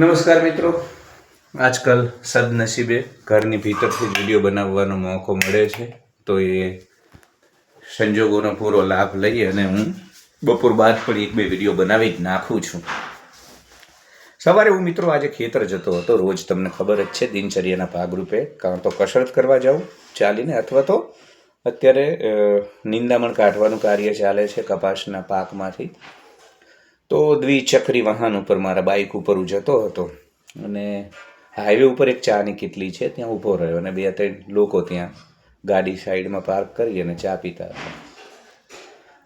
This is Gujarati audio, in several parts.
નમસ્કાર મિત્રો. આજકાલ સદનસીબે ઘરની ભીતરથી વીડિયો બનાવવાનો મોકો મળે છે. તો એ સંજોગોનો પૂરો લાભ લઈ અને હું બપોર બાદ પણ એક બે વીડિયો બનાવી જ નાખું છું. સવારે હું મિત્રો આજે ખેતર જતો હતો. રોજ તમને ખબર જ છે, દિનચર્યાના ભાગરૂપે કાં તો કસરત કરવા જાઉં ચાલીને અથવા તો અત્યારે નિંદામણ કાઢવાનું કાર્ય ચાલે છે કપાસના પાકમાંથી. તો દ્વિચક્રી વાહન ઉપર મારા બાઇક ઉપર હું જતો હતો. અને હાઈવે ઉપર એક ચાની કેટલી છે, ત્યાં ઊભો રહ્યો અને બે ત્રણ લોકો ત્યાં ગાડી સાઈડમાં પાર્ક કરી અને ચા પીતા હતા.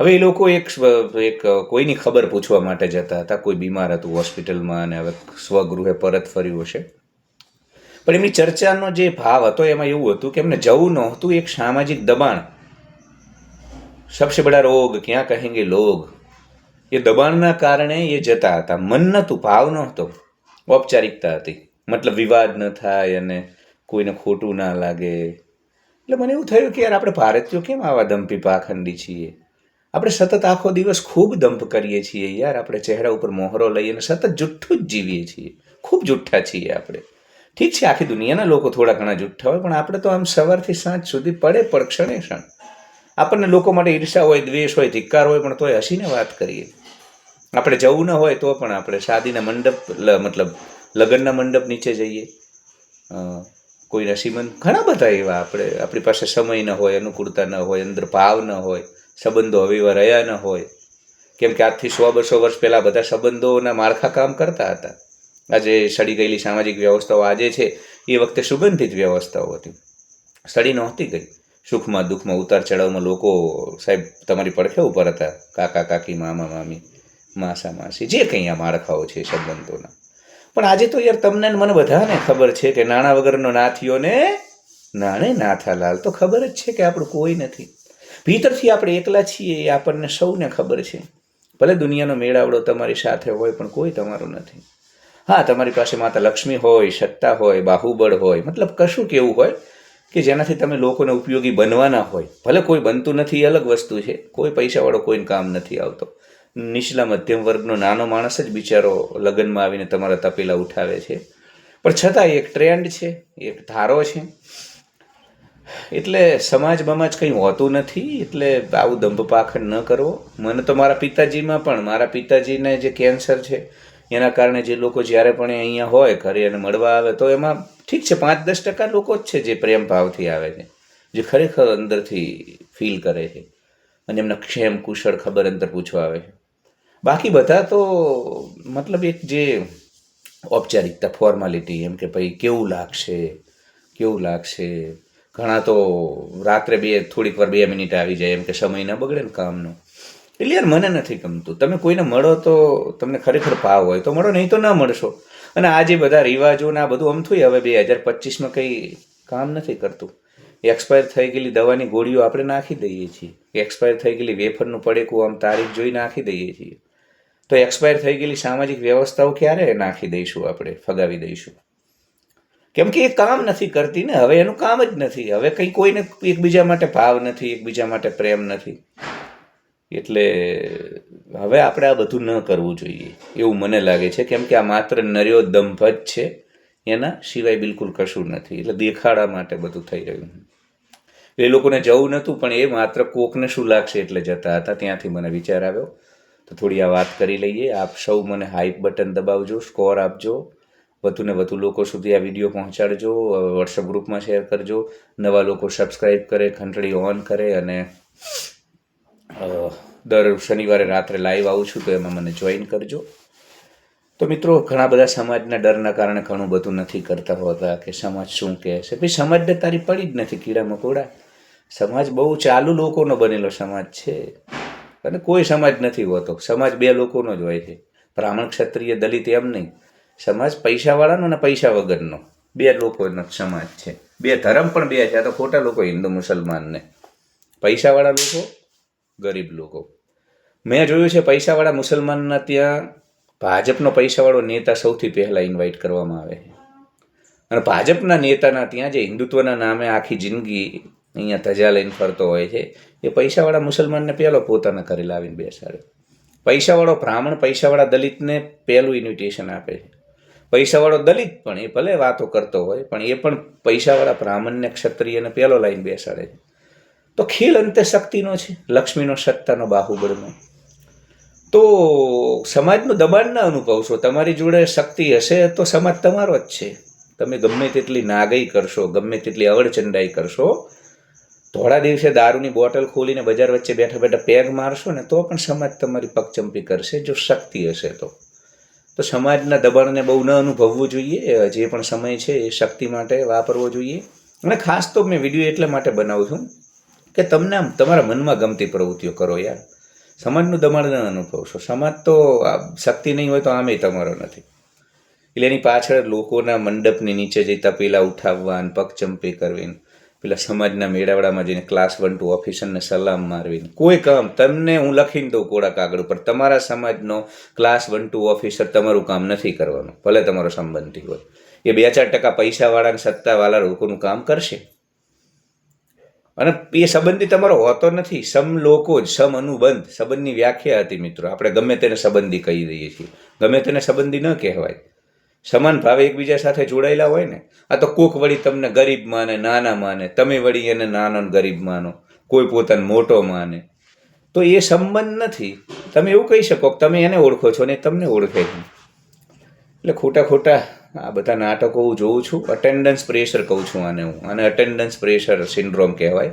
હવે એ લોકો એક એક કોઈની ખબર પૂછવા માટે જતા હતા, કોઈ બીમાર હતું હોસ્પિટલમાં અને હવે સ્વગૃહે પરત ફર્યું હશે. પણ એમની ચર્ચાનો જે ભાવ હતો એમાં એવું હતું કે એમને જવું નહોતું, એક સામાજિક દબાણ. સબસે બડા રોગ, ક્યાં કહેંગે લોગ? એ દબાણના કારણે એ જતા હતા. મન નહોતું, ભાવ નહોતો. ઔપચારિકતા હતી. મતલબ વિવાદ ન થાય અને કોઈને ખોટું ના લાગે. એટલે મને એવું થયું કે યાર આપણે ભારતીયો કેમ આવા દંપી પાખંડી છીએ? આપણે સતત આખો દિવસ ખૂબ દંપ કરીએ છીએ યાર. આપણે ચહેરા ઉપર મોહરો લઈએ અને સતત જુઠ્ઠું જ જીવીએ છીએ. ખૂબ જુઠ્ઠા છીએ આપણે. ઠીક છે, આખી દુનિયાના લોકો થોડા ઘણા જુઠ્ઠા હોય, પણ આપણે તો આમ સવારથી સાંજ સુધી પડે પણ ક્ષણે ક્ષણ. આપણને લોકો માટે ઈર્ષા હોય, દ્વેષ હોય, ધિક્કાર હોય, પણ તોય હસીને વાત કરીએ. આપણે જવું ન હોય તો પણ આપણે શાદીના મંડપ મતલબ લગ્નના મંડપ નીચે જઈએ. કોઈના કોઈ નસીબન ઘણા બધા એવા આપણે, આપણી પાસે સમય ન હોય, અનુકૂળતા ન હોય, અંદર ભાવ ન હોય, સંબંધો હવે એવા રહ્યા ન હોય. કેમ કે આજથી સો બસો વર્ષ પહેલાં બધા સંબંધોના માળખા કામ કરતા હતા. આજે સડી ગયેલી સામાજિક વ્યવસ્થાઓ આજે છે, એ વખતે સુગંધિત વ્યવસ્થાઓ હતી. સડી નહોતી ગઈ. સુખમાં દુઃખમાં ઉતાર ચઢાવમાં લોકો સાહેબ તમારી પડખે ઉપર હતા કાકા, કાકી, મામા, મામી. માસા માસી જે કંઈ આ માળખાઓ છે સંબંધોના. પણ આજે તો યાર તમને મને બધાને ખબર છે કે નાણાં વગરનો નાથીઓને નાણે નાથાલાલ તો ખબર જ છે કે આપણું કોઈ નથી. ભીતરથી આપણે એકલા છીએ એ આપણને સૌને ખબર છે. ભલે દુનિયાનો મેળાવડો તમારી સાથે હોય પણ કોઈ તમારું નથી. હા, તમારી પાસે માતા લક્ષ્મી હોય, સત્તા હોય, બાહુબળ હોય, મતલબ કશું કેવું હોય કે જેનાથી તમે લોકોને ઉપયોગી બનવાના હોય. ભલે કોઈ બનતું નથી, એ અલગ વસ્તુ છે. કોઈ પૈસાવાળો કોઈને કામ નથી આવતો. નીચલા મધ્યમ વર્ગનો નાનો માણસ જ બિચારો લગ્નમાં આવીને તમારા તપેલા ઉઠાવે છે. પણ છતાં એક ટ્રેન્ડ છે, એક ધારો છે. એટલે સમાજ બમાજ કંઈ હોતું નથી, એટલે આવું દંભ પાખંડ ન કરવો. મને તો મારા પિતાજીમાં પણ, મારા પિતાજીને જે કેન્સર છે, એના કારણે જે લોકો જ્યારે પણ અહીંયા હોય, ઘરે અને મળવા આવે, તો એમાં ઠીક છે પાંચ દસ ટકા લોકો જ છે જે પ્રેમ ભાવથી આવે છે, જે ખરેખર અંદરથી ફીલ કરે છે. અને એમના ક્ષેમ કુશળ ખબર અંતર પૂછવા આવે છે. બાકી બધા તો મતલબ એક જે ઔપચારિકતા ફોર્માલિટી એમ કે ભાઈ કેવું લાગશે કેવું લાગશે? ઘણા તો રાત્રે બે, થોડીક વાર બે મિનિટ આવી જાય, એમ કે સમય ન બગડે ને કામનો. એટલે યાર મને નથી ગમતું. તમે કોઈને મળો તો તમને ખરેખર ભાવ હોય, તો મળો, નહીં તો ન મળશો. અને આ જે બધા રિવાજો ને આ બધું અમથું હવે બે હજાર પચીસમાં કંઈ કામ નથી કરતું. એક્સપાયર થઈ ગયેલી દવાની ગોળીઓ આપણે નાખી દઈએ છીએ. એક્સપાયર થઈ ગયેલી વેફરનું પડેકું આમ તારીખ જોઈ નાખી દઈએ છીએ. તો એક્સપાયર થઈ ગયેલી સામાજિક વ્યવસ્થાઓ ક્યારે નાખી દઈશું આપણે? ફગાવી દઈશું. કેમ કે એ કામ નથી કરતી ને, હવે એનું કામ જ નથી. હવે કંઈ કોઈને એકબીજા માટે ભાવ નથી, એકબીજા માટે પ્રેમ નથી. એટલે હવે આપણે આ બધું ન કરવું જોઈએ. એવું મને લાગે છે. કેમ કે આ માત્ર નર્યો દંભ જ છે. એના સિવાય બિલકુલ કશું નથી. એટલે દેખાડા માટે બધું થઈ રહ્યું એ લોકોને જવું નહોતું, પણ એ માત્ર કોકને શું લાગશે એટલે જતા હતા. ત્યાંથી મને વિચાર આવ્યો. તો થોડી આ વાત કરી લઈએ. આપ સૌ મને હાઇપ બટન દબાવજો સ્કોર આપજો. વધુને વધુ લોકો સુધી આ વીડિયો પહોંચાડજો વોટ્સઅપ ગ્રુપમાં શેર કરજો. નવા લોકો સબસ્ક્રાઈબ કરે, ઘંટડી ઓન કરે અને દર શનિવારે રાત્રે લાઈવ આવું છું તો એમાં મને જોઈન કરજો. તો મિત્રો, ઘણા બધા સમાજના ડરના કારણે ઘણું બધું નથી કરતા હોતા કે સમાજ શું કહે છે. ભાઈ સમાજને તારી પડી જ નથી, કીડા મકોડા. સમાજ બહુ ચાલુ લોકોનો બનેલો સમાજ છે. અને કોઈ સમાજ નથી હોતો. સમાજ બે લોકોનો જ હોય છે. બ્રાહ્મણ ક્ષત્રિય દલિત એમ નહીં. સમાજ પૈસાવાળાનો અને પૈસા વગરનો. બે લોકોનો સમાજ છે. બે ધર્મ પણ બે છે. આ તો ખોટા લોકો હિન્દુ મુસલમાનને. પૈસાવાળા લોકો, ગરીબ લોકો. મેં જોયું છે પૈસાવાળા મુસલમાનના ત્યાં ભાજપનો પૈસાવાળો નેતા સૌથી પહેલાં ઇન્વાઇટ કરવામાં આવે છે. અને ભાજપના નેતાના ત્યાં જે હિન્દુત્વના નામે આખી જિંદગી અહીંયા ધજા લઈને ફરતો હોય છે. એ પૈસાવાળા મુસલમાનને પહેલો પોતાના ઘરે લાવીને બેસાડે. પૈસાવાળો બ્રાહ્મણ, પૈસાવાળા દલિતને પહેલું ઇન્વિટેશન આપે છે. પૈસાવાળો દલિત પણ એ ભલે વાતો કરતો હોય, પણ એ પણ પૈસાવાળા બ્રાહ્મણને, ક્ષત્રિયને પહેલો લાઈન બેસાડે છે. તો ખેલ અંતે શક્તિનો છે, લક્ષ્મીનો સત્તાનો બાહુબળનો. તો સમાજનું દબાણ ના અનુભવશો. તમારી જોડે શક્તિ હશે તો સમાજ તમારો જ છે. તમે ગમે તેટલી નાગઈ કરશો, ગમે તેટલી અવડચંડાઈ કરશો થોડા દિવસે દારૂની બોટલ ખોલીને બજાર વચ્ચે બેઠા બેઠા પેગ મારશો ને તો પણ સમાજ તમારી પગચંપી કરશે, જો શક્તિ હશે તો. તો સમાજના દબાણને બહુ ન અનુભવવું જોઈએ, જે પણ સમય છે એ શક્તિ માટે વાપરવો જોઈએ. અને ખાસ તો મેં વીડિયો એટલા માટે બનાવું છું કે તમને આમ તમારા મનમાં ગમતી પ્રવૃત્તિઓ કરો યાર. સમાજનું દબાણ ન અનુભવશો. સમાજ તો શક્તિ નહીં હોય તો આમે તમારો નથી. એટલે એની પાછળ લોકોના મંડપની નીચે જઈ તપેલા ઉઠાવવા પગચંપી કરવી પેલા સમાજના મેળાવડામાં જઈને ક્લાસ વન ટુ ઓફિસરને સલામ મારવીને, કોઈ કામ, તમને હું લખીને દઉં કોડા કાગળ ઉપર. તમારા સમાજનો ક્લાસ વન ટુ ઓફિસર તમારું કામ નથી કરવાનું, ભલે તમારો સંબંધી હોય. એ બે ચાર ટકા પૈસાવાળા સત્તાવાળા લોકોનું કામ કરશે. અને એ સંબંધી તમારો હોતો નથી. સમ લોકો જ, સમ અનુબંધ. સંબંધની વ્યાખ્યા હતી મિત્રો. આપણે ગમે તેને સંબંધી કહી દઈએ છીએ. ગમે તેને સંબંધી ન કહેવાય. સમાન ભાવે એકબીજા સાથે જોડાયેલા હોય ને, આ તો કોક વળી તમને ગરીબ માને, નાના માને, તમે વળી એને નાનો ગરીબ માનો, કોઈ પોતાને મોટો માને. તો એ સંબંધ નથી. તમે એવું કહી શકો કે તમે એને ઓળખો છો ને તમને ઓળખે છે. એટલે ખોટા ખોટા આ બધા નાટકો હું જોઉં છું અટેન્ડન્સ પ્રેશર કહું છું આને હું. આને અટેન્ડન્સ પ્રેશર સિન્ડ્રોમ કહેવાય.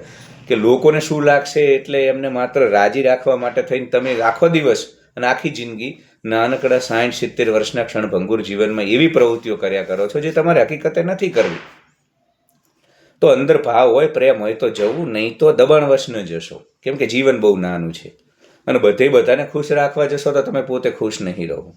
કે લોકોને શું લાગશે એટલે એમને માત્ર રાજી રાખવા માટે થઈને તમે આખો દિવસ અને આખી જિંદગી નાનકડા સાઠ સિત્તેર વર્ષના ક્ષણભંગુર જીવનમાં એવી પ્રવૃત્તિઓ કર્યા કરો છો જે તમારે હકીકતે નથી કરવી. તો અંદર ભાવ હોય, પ્રેમ હોય, તો જવું, નહીં તો દબાણવશ ન જશો. કેમ કે જીવન બહુ નાનું છે. અને બધે બધાને ખુશ રાખવા જશો તો તમે પોતે ખુશ નહીં રહો.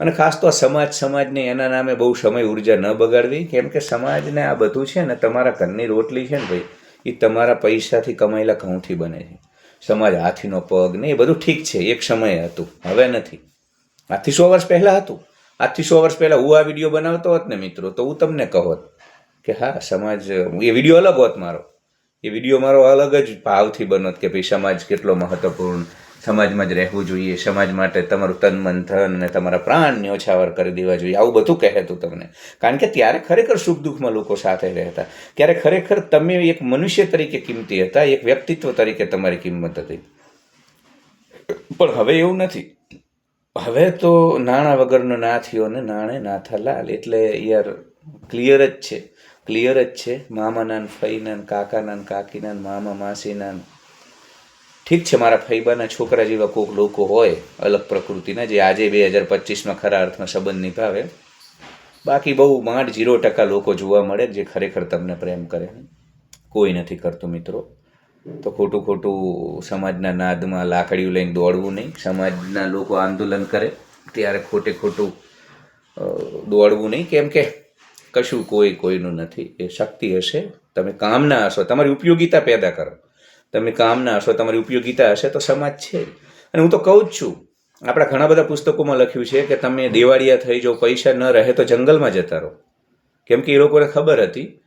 અને ખાસ તો આ સમાજ સમાજને એના નામે બહુ સમય ઊર્જા ન બગાડવી. કેમ કે સમાજને આ બધું છે ને, તમારા ઘરની રોટલી છે ને ભાઈ એ તમારા પૈસાથી કમાયેલા ઘઉંથી બને છે. સમાજ હાથીનો પગ ને એ બધું ઠીક છે, એક સમયે હતું. હવે નથી. આજથી સો વર્ષ પહેલાં હતું. આજથી સો વર્ષ પહેલાં હું આ વીડિયો બનાવતો હોત ને મિત્રો, તો હું તમને કહોત કે હા, સમાજ, એ વીડિયો અલગ હોત મારો. એ વીડિયો મારો અલગ જ ભાવથી બનોત કે ભાઈ સમાજ કેટલો મહત્વપૂર્ણ સમાજમાં જ રહેવું જોઈએ, સમાજ માટે તમારું તન, મન, ધન અને તમારા પ્રાણ ન્યોછાવર કરી દેવા જોઈએ. આવું બધું કહેતું તમને. કારણ કે ત્યારે ખરેખર સુખ દુઃખમાં લોકો સાથે રહેતા. ત્યારે ખરેખર તમે એક મનુષ્ય તરીકે કિંમતી હતા, એક વ્યક્તિત્વ તરીકે તમારી કિંમત હતી. પણ હવે એવું નથી. હવે તો નાણાં વગરનો ના થયો નાણે નાથા લાલ. એટલે યાર ક્લિયર જ છે. ક્લિયર જ છે. મામાના ફઈના કાકાના કાકીના મામા માસીના ઠીક છે, મારા ફૈબાના છોકરા જેવા કોઈક લોકો હોય, અલગ પ્રકૃતિના, જે આજે બે હજાર પચીસમાં ખરા અર્થમાં સંબંધ નિભાવે. બાકી બહુ માંડ જીરો ટકા લોકો જોવા મળે જે ખરેખર તમને પ્રેમ કરે. કોઈ નથી કરતું, મિત્રો. તો ખોટું ખોટું સમાજના નાદમાં લાકડીઓ લઈને દોડવું નહીં. સમાજના લોકો આંદોલન કરે, ત્યારે ખોટે ખોટું દોડવું નહીં. કેમ કે કશું કોઈ કોઈનું નથી. એ શક્તિ હશે. તમે કામના હશો. તમારી ઉપયોગિતા પેદા કરો. તમે કામના હશો, તમારી ઉપયોગીતા હશે તો સમાજ છે જ. અને હું તો કહું જ છું, આપણા ઘણા બધા પુસ્તકોમાં લખ્યું છે કે તમે દેવાળિયા થઈ જાઓ, પૈસા ન રહે તો જંગલમાં જતા રહો. કેમ કે એ લોકોને ખબર હતી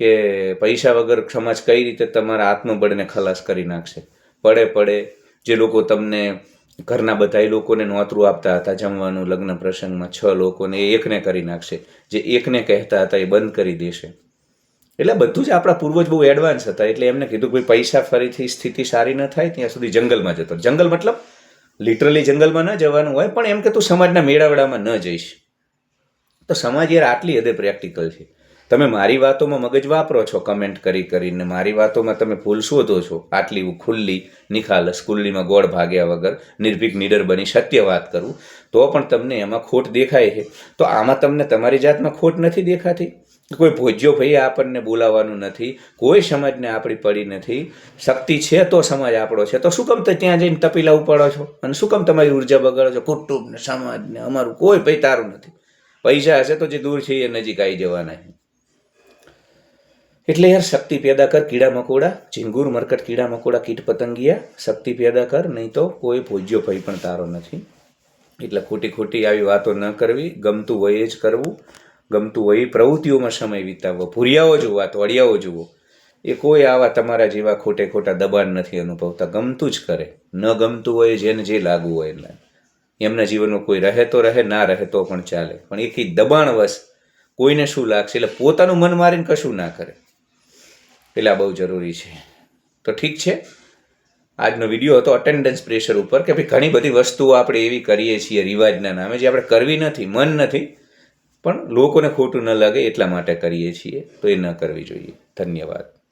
કે પૈસા વગર સમાજ કઈ રીતે તમારા આત્મબળને ખલાસ કરી નાખશે. પડે પડે જે લોકો તમને ઘરના બધા લોકોને નોતરું આપતા હતા, જમવાનું, લગ્ન પ્રસંગમાં છ લોકોને એકને કરી નાખશે. જે એકને કહેતા હતા એ બંધ કરી દેશે. એટલે બધું જ આપણા પૂર્વજ બહુ એડવાન્સ હતા. એટલે એમને કીધું કે પૈસા ફરીથી સ્થિતિ સારી ન થાય, ત્યાં સુધી જંગલમાં જતો જંગલ મતલબ લિટરલી જંગલમાં ન જવાનું હોય, પણ એમ કે તું સમાજના મેળાવડામાં ન જઈશ. તો સમાજ યાર આટલી હદે પ્રેક્ટિકલ છે. તમે મારી વાતોમાં મગજ વાપરો છો કમેન્ટ કરી કરીને, મારી વાતોમાં તમે ભૂલ શોધો છો. આટલી ખુલ્લી નિખાલસ કુલ્લીમાં ગોળ ભાગ્યા વગર નિર્ભીક નીડર બની સત્ય વાત કરું, તો પણ તમને એમાં ખોટ દેખાય છે. તો આમાં તમને તમારી જાતમાં ખોટ નથી દેખાતી? કોઈ ભોજ્યો ભાઈ આપણને બોલાવવાનું નથી, કોઈ સમાજને આપણી પડી નથી, શક્તિ છે તો સમાજ આપણો છે. તો શું કમ ત્યાં જઈને તપીલા ઉપાડો છો? અને શું કમ તમારી ઊર્જા બગાડો છો? કુટુંબ સમાજને, અમારું કોઈ ભાઈ તારું નથી. પૈસા હશે તો જે દૂર છે એ નજીક આવી જવાના છે. એટલે યાર શક્તિ પેદા કર કીડા મકોડા ઝીંગુર મરકટ કીડા મકોડા, કીટ પતંગિયા, શક્તિ પેદા કર, નહીં તો કોઈ ભોજ્યો ભાઈ પણ તારો નથી. એટલે ખોટી ખોટી આવી વાતો ન કરવી, ગમતું હોય એ જ કરવું. ગમતું હોય, એ પ્રવૃત્તિઓમાં સમય વિતાવવો, ભૂરિયાઓ જોવા, તોડિયાઓ જુઓ, એ કોઈ આવા તમારા જેવા ખોટે ખોટા દબાણ નથી અનુભવતા, ગમતું જ કરે. ન ગમતું હોય, જેને જે લાગવું હોય એટલે એમના જીવનમાં કોઈ રહે તો રહે, ના રહે તો પણ ચાલે. પણ એથી દબાણવશ કોઈને શું લાગશે? એટલે પોતાનું મન મારીને કશું ના કરે. આ બહુ જરૂરી છે. તો ઠીક છે? આજનો વીડિયો હતો અટેન્ડન્સ પ્રેશર ઉપર, કે ભાઈ ઘણી બધી વસ્તુઓ આપણે એવી કરીએ છીએ રિવાજના નામે, જે આપણે કરવી નથી, મન નથી. પણ લોકોને ખોટું ન લાગે એટલા માટે કરીએ છીએ, તો એ ન કરવી જોઈએ. ધન્યવાદ.